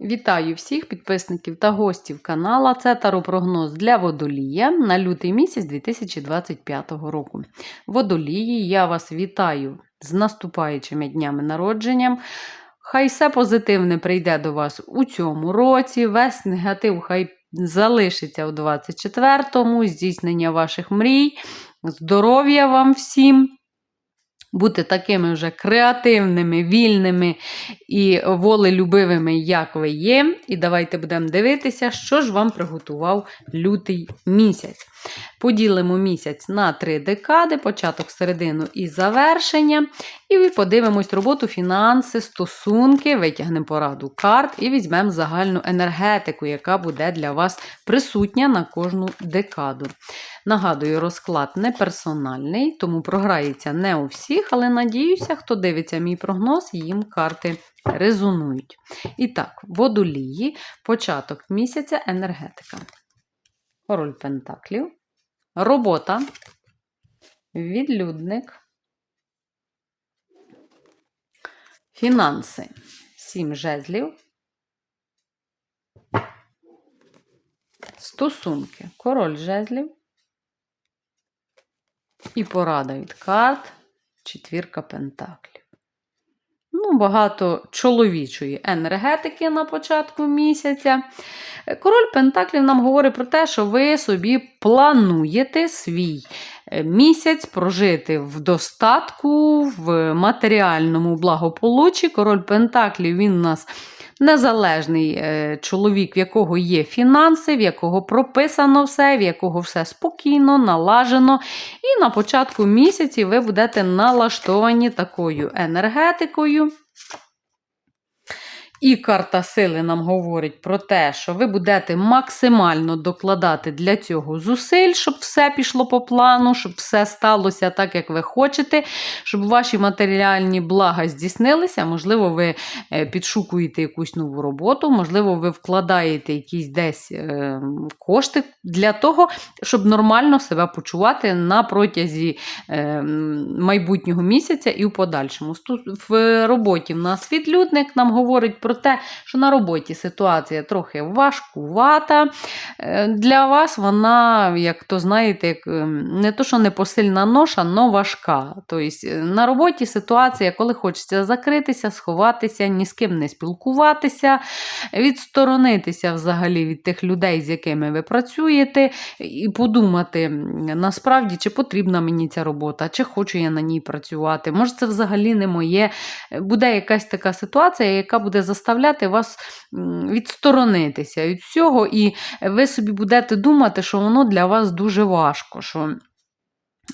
Вітаю всіх підписників та гостів канала. Це таропрогноз для водолія на лютий місяць 2025 року. Водолії, я вас вітаю з наступаючими днями народженням. Хай все позитивне прийде до вас у цьому році. Весь негатив хай залишиться у 24-му, здійснення ваших мрій, здоров'я вам всім. Бути такими вже креативними, вільними і волелюбивими, як ви є. І давайте будемо дивитися, що ж вам приготував лютий місяць. Поділимо місяць на три декади, початок, середину і завершення. І подивимось роботу, фінанси, стосунки, витягнемо пораду карт і візьмемо загальну енергетику, яка буде для вас присутня на кожну декаду. Нагадую, розклад не персональний, тому програється не у всіх, але надіюся, хто дивиться мій прогноз, їм карти резонують. І так, водолії, початок місяця, енергетика. Король Пентаклів. Робота. Відлюдник. Фінанси. Сім жезлів. Стосунки. Король жезлів. І порада від карт. Четвірка пентаклів. Ну, багато чоловічої енергетики на початку місяця. Король Пентаклів нам говорить про те, що ви собі плануєте свій е, місяць прожити в достатку, в матеріальному благополуччі. Король Пентаклів він у нас незалежний е, чоловік, в якого є фінанси, в якого прописано все, в якого все спокійно, налажено. І на початку місяці ви будете налаштовані такою енергетикою. І карта сили нам говорить про те, що ви будете максимально докладати для цього зусиль, щоб все пішло по плану, щоб все сталося так, як ви хочете, щоб ваші матеріальні блага здійснилися. Можливо, ви е, підшукуєте якусь нову роботу, можливо, ви вкладаєте якісь десь е, кошти для того, щоб нормально себе почувати на протязі е, майбутнього місяця і в подальшому. В роботі в нас відлюдник нам говорить про те, що на роботі ситуація трохи важкувата. Е, для вас вона, як то знаєте, ем, не то, що непосильна ноша, але важка. Тобто на роботі ситуація, коли хочеться закритися, сховатися, ні з ким не спілкуватися, відсторонитися взагалі від тих людей, з якими ви працюєте, і подумати, насправді, чи потрібна мені ця робота, чи хочу я на ній працювати. Може, це взагалі не моє. Буде якась така ситуація, яка буде заставляти вас відсторонитися від всього, і ви собі будете думати, що воно для вас дуже важко. що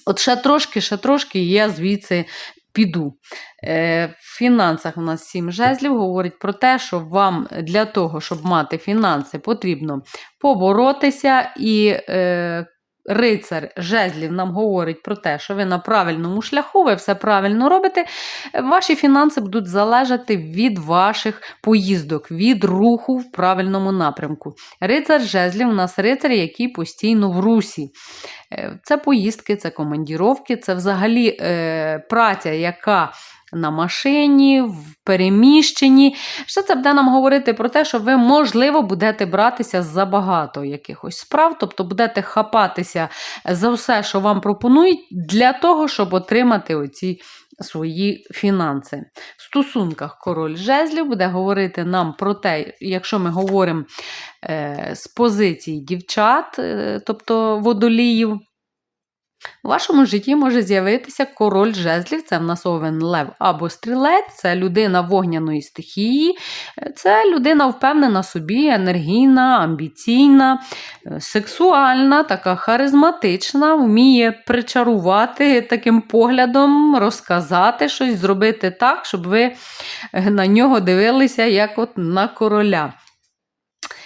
От ще трошки, ще трошки, і я звідси піду. Е, в фінансах у нас сім жезлів говорить про те, що вам для того, щоб мати фінанси, потрібно поборотися і е, рицар жезлів нам говорить про те, що ви на правильному шляху, ви все правильно робите, ваші фінанси будуть залежати від ваших поїздок, від руху в правильному напрямку. Рицар жезлів у нас рицар, який постійно в русі. Е, це поїздки, це командіровки, це взагалі е, праця, яка на машині, в переміщенні. Що це буде нам говорити про те, що ви, можливо, будете братися за багато якихось справ, тобто будете хапатися за все, що вам пропонують, для того, щоб отримати оці свої фінанси. В стосунках король жезлів буде говорити нам про те, якщо ми говоримо е, з позиції дівчат, е, тобто водоліїв. У вашому житті може з'явитися король жезлів, це в нас овен лев або стрілець, це людина вогняної стихії, це людина впевнена собі, енергійна, амбіційна, сексуальна, така харизматична, вміє причарувати таким поглядом, розказати щось, зробити так, щоб ви на нього дивилися, як от на короля.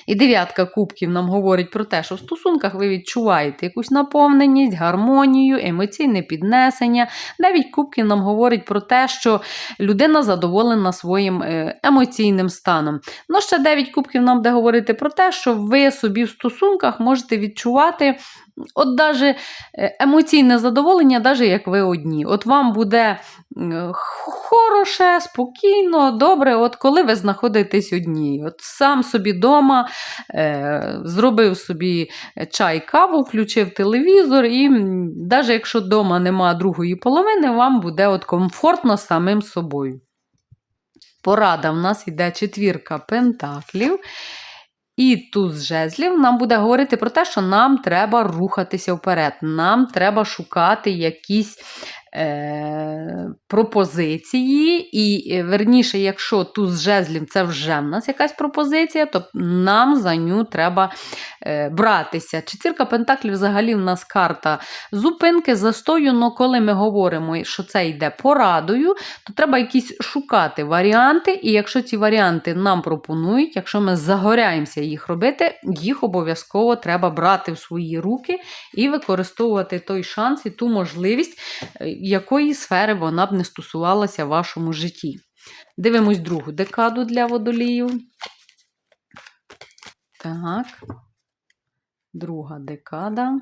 І дев'ятка кубків нам говорить про те, що в стосунках ви відчуваєте якусь наповненість, гармонію, емоційне піднесення. Дев'ять кубків нам говорить про те, що людина задоволена своїм е, емоційним станом. Ну, ще дев'ять кубків нам буде говорити про те, що ви собі в стосунках можете відчувати от даже е, емоційне задоволення, навіть як ви одні. От вам буде хороше, спокійно, добре, от коли ви знаходитесь одні. От сам собі вдома е, зробив собі чай, каву, включив телевізор, і навіть якщо вдома нема другої половини, вам буде от комфортно самим собою. Порада в нас йде четвірка пентаклів. І туз жезлів нам буде говорити про те, що нам треба рухатися вперед. Нам треба шукати якісь е, пропозиції. І, е, верніше, якщо туз жезлів це вже в нас якась пропозиція, то нам за ню треба е, братися. Четвірка пентаклів взагалі в нас карта зупинки, застою. але коли ми говоримо, що це йде порадою, то треба якісь шукати варіанти. І якщо ці варіанти нам пропонують, якщо ми загоряємося їх робити, їх обов'язково треба брати в свої руки і використовувати той шанс і ту можливість, е, якої сфери вона б не стосувалася в вашому житті. Дивимось другу декаду для водолію. Так. Друга декада.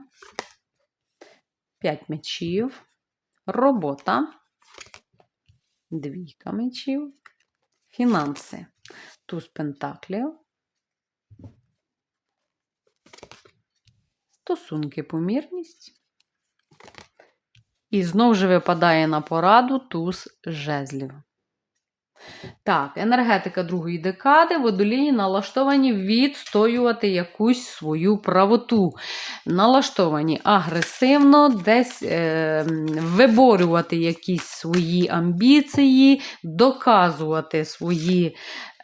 П'ять мечів. Робота. Двійка мечів. Фінанси. Туз пентаклів. Стосунки помірність. І знову ж випадає на пораду туз жезлів. Так, енергетика другої декади водолії налаштовані відстоювати якусь свою правоту. Налаштовані агресивно, десь е, виборювати якісь свої амбіції, доказувати свої.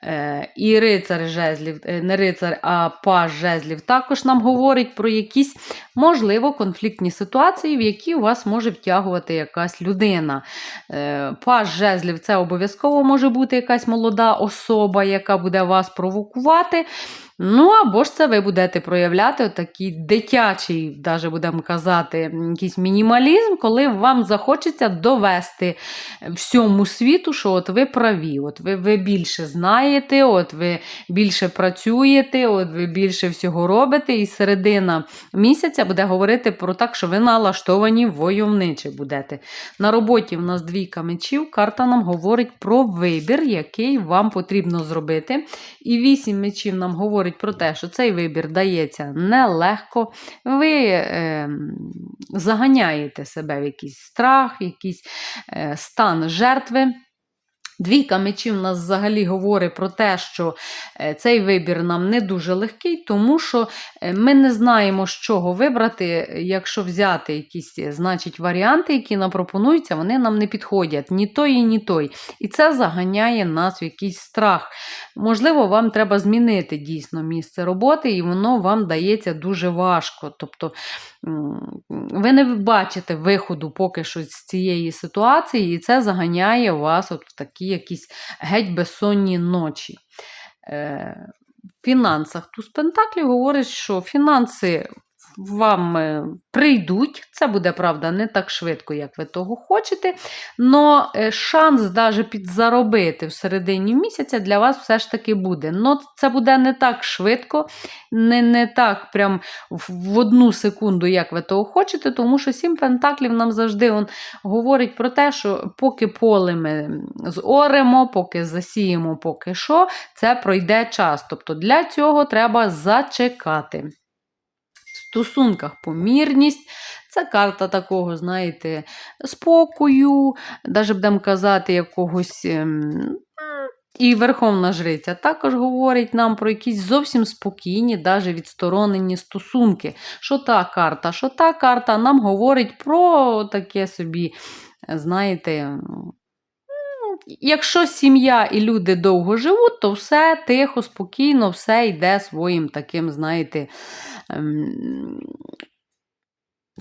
Е, і рицар жезлів, е, не рицар, а паж жезлів також нам говорить про якісь, можливо, конфліктні ситуації, в які вас може втягувати якась людина. Е, Паж жезлів це обов'язково може бути якась молода особа, яка буде вас провокувати. Ну, або ж це ви будете проявляти такий дитячий, даже будемо казати, якийсь мінімалізм, коли вам захочеться довести всьому світу, що от ви праві, от ви, ви більше знаєте, от ви більше працюєте, от ви більше всього робите, і середина місяця буде говорити про так, що ви налаштовані войовничі будете. На роботі в нас двійка мечів, карта нам говорить про вибір, який вам потрібно зробити. І вісім мечів нам говорить про те, що цей вибір дається нелегко. Ви е, заганяєте себе в якийсь страх, в якийсь е, стан жертви. Двійка мечів нас взагалі говорить про те, що е, цей вибір нам не дуже легкий, тому що е, ми не знаємо, з чого вибрати. Якщо взяти якісь, е, значить, варіанти, які нам пропонуються, вони нам не підходять ні той, ні той. І це заганяє нас в якийсь страх. Можливо, вам треба змінити дійсно місце роботи, і воно вам дається дуже важко. Тобто ви не бачите виходу поки що з цієї ситуації, і це заганяє вас от в такі якісь геть безсонні ночі. Е, в фінансах туз Пентаклі говорить, що фінанси вам е, прийдуть. Це буде, правда, не так швидко, як ви того хочете. Но шанс навіть підзаробити в середині місяця для вас все ж таки буде. Но це буде не так швидко, не, не так прям в одну секунду, як ви того хочете, тому що сім пентаклів нам завжди он, говорить про те, що поки поле ми зоремо, поки засіємо, поки що, це пройде час. Тобто для цього треба зачекати. Стосунках помірність. Це карта такого, знаєте, спокою, навіть будемо казати, якогось. ем, І Верховна Жриця також говорить нам про якісь зовсім спокійні, навіть відсторонені стосунки. Що та карта? Що та карта нам говорить про таке собі, знаєте, якщо сім'я і люди довго живуть, то все тихо, спокійно, все йде своїм таким, знаєте, ем,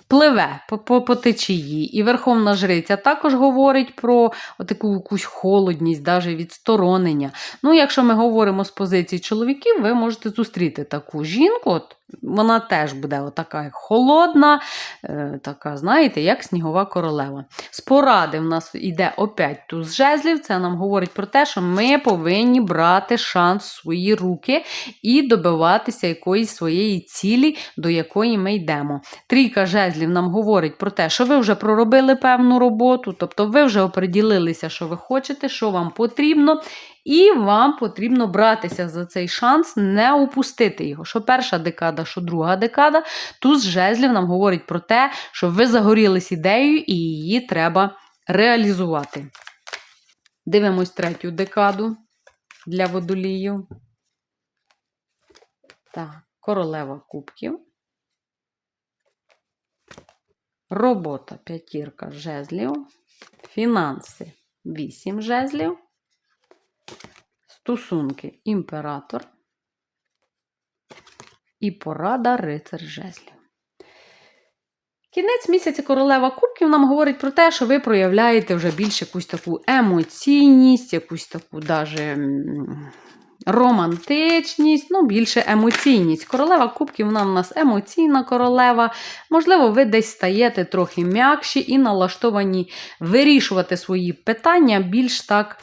Пливе по, течії. І Верховна Жриця також говорить про таку якусь холодність, навіть відсторонення. Ну, якщо ми говоримо з позиції чоловіків, ви можете зустріти таку жінку. От, вона теж буде така холодна, е, така, знаєте, як снігова королева. З поради в нас йде опять туз жезлів. Це нам говорить про те, що ми повинні брати шанс в свої руки і добиватися якоїсь своєї цілі, до якої ми йдемо. Трійка жезлів нам говорить про те, що ви вже проробили певну роботу, тобто ви вже оприділилися, що ви хочете, що вам потрібно. І вам потрібно братися за цей шанс, не упустити його. Що перша декада, що друга декада. Туз жезлів нам говорить про те, що ви загорілись ідеєю і її треба реалізувати. Дивимось третю декаду для водолію. Так, королева кубків. Робота п'ятірка жезлів. Фінанси 8 жезлів. Стосунки імператор. І порада рицар жезлів. Кінець місяця королева кубків нам говорить про те, що ви проявляєте вже більш якусь таку емоційність, якусь таку даже романтичність, ну, більше емоційність. Королева кубків вона в нас емоційна королева. Можливо, ви десь стаєте трохи м'якші і налаштовані вирішувати свої питання більш так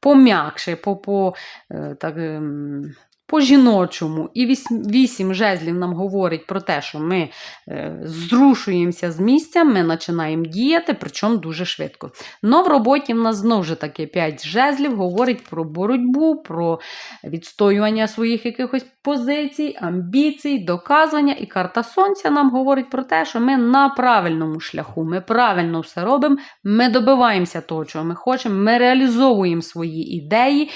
пом'якше, по, по, е, так, ем, по-жіночому. І вісім, жезлів нам говорить про те, що ми е, зрушуємося з місця, ми починаємо діяти, причому дуже швидко. Но в роботі в нас знову ж таки 5 жезлів говорить про боротьбу, про відстоювання своїх якихось позицій, амбіцій, доказування. І карта Сонця нам говорить про те, що ми на правильному шляху, ми правильно все робимо, ми добиваємося того, чого ми хочемо, ми реалізовуємо свої ідеї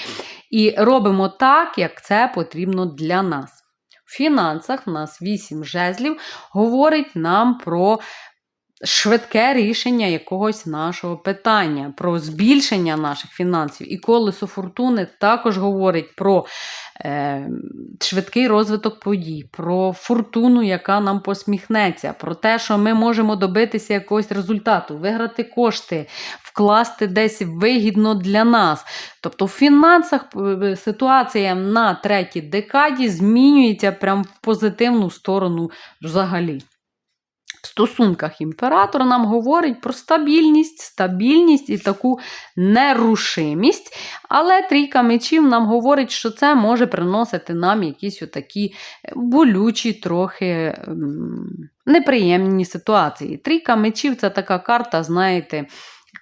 і робимо так, як це потрібно для нас. В фінансах в нас 8 жезлів говорить нам про швидке рішення якогось нашого питання, про збільшення наших фінансів. І колесо фортуни також говорить про е, швидкий розвиток подій, про фортуну, яка нам посміхнеться, про те, що ми можемо добитися якогось результату, виграти кошти, вкласти десь вигідно для нас. Тобто в фінансах е, ситуація на третій декаді змінюється прямо в позитивну сторону взагалі. В стосунках імператор нам говорить про стабільність, стабільність і таку нерушимість. Але трійка мечів нам говорить, що це може приносити нам якісь отакі е, болючі, трохи неприємні ситуації. Трійка мечів це така карта, знаєте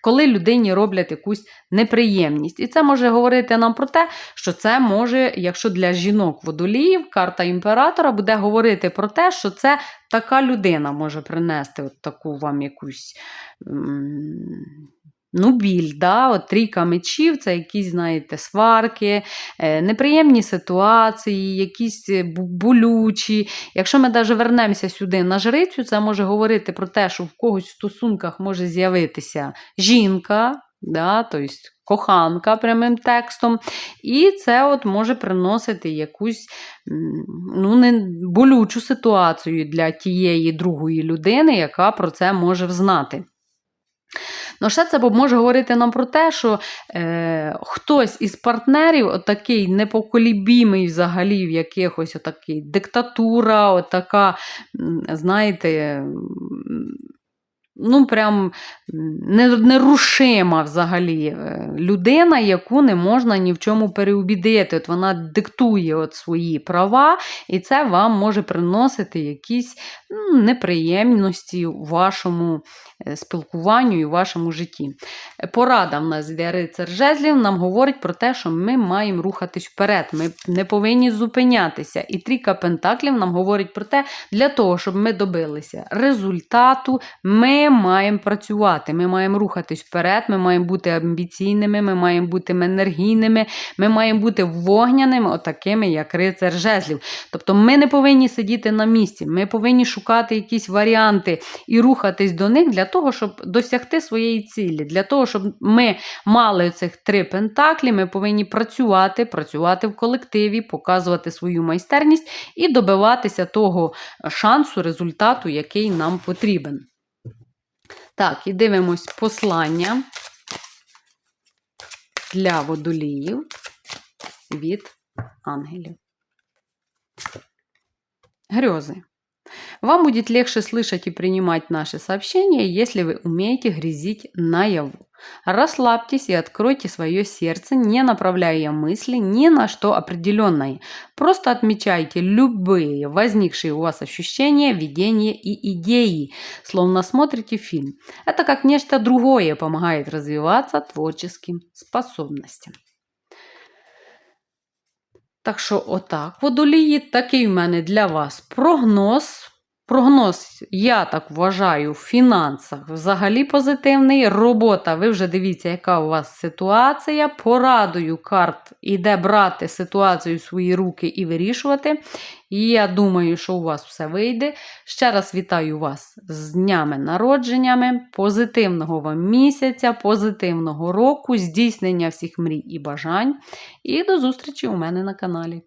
коли людині роблять якусь неприємність. І це може говорити нам про те, що це може, якщо для жінок водоліїв, карта імператора буде говорити про те, що це така людина може принести от таку вам якусь. Ну, біль, да? От трійка мечів це якісь, знаєте, сварки, е, неприємні ситуації, якісь е, болючі. Якщо ми навіть вернемося сюди на жрицю, це може говорити про те, що в когось в стосунках може з'явитися жінка, да? тобто коханка прямим текстом. І це от може приносити якусь ну, не болючу ситуацію для тієї другої людини, яка про це може взнати. Ну, ще це може говорити нам про те, що е, хтось із партнерів, отакий непоколібімий взагалі в якихось отакий диктатура, отака, знаєте, ну, прям нерушима взагалі е, людина, яку не можна ні в чому переубідити. От Вона диктує от свої права, і це вам може приносити якісь ну, неприємності у вашому е, спілкуванню і у вашому житті. Порада в нас йде рицар жезлів, нам говорить про те, що ми маємо рухатись вперед, ми не повинні зупинятися. І трійка пентаклів нам говорить про те, для того, щоб ми добилися результату, ми маємо працювати, ми маємо рухатись вперед, ми маємо бути амбіційними, ми маємо бути енергійними, ми маємо бути вогняними, отакими, як рицар жезлів. Тобто ми не повинні сидіти на місці, ми повинні шукати якісь варіанти і рухатись до них для того, щоб досягти своєї цілі. Для того, щоб ми мали цих три пентаклі, ми повинні працювати, працювати в колективі, показувати свою майстерність і добиватися того шансу, результату, який нам потрібен. Так, і дивимось послання для водоліїв від ангелів. Грезы. Вам будет легче слышать и принимать наши сообщения, если вы умеете грезить наяву. Расслабьтесь и откройте свое сердце, не направляя мысли ни на что определенное. Просто отмечайте любые возникшие у вас ощущения, видения и идеи, словно смотрите фильм. Это как нечто другое помогает развиваться творческим способностям. Так що, отак, водолії, такий в мене для вас прогноз. Прогноз, я так вважаю, в фінансах взагалі позитивний. Робота, ви вже дивіться, яка у вас ситуація. Порадую карт, іде брати ситуацію в свої руки і вирішувати. І я думаю, що у вас все вийде. Ще раз вітаю вас з днями народженнями, позитивного вам місяця, позитивного року, здійснення всіх мрій і бажань. І до зустрічі у мене на каналі.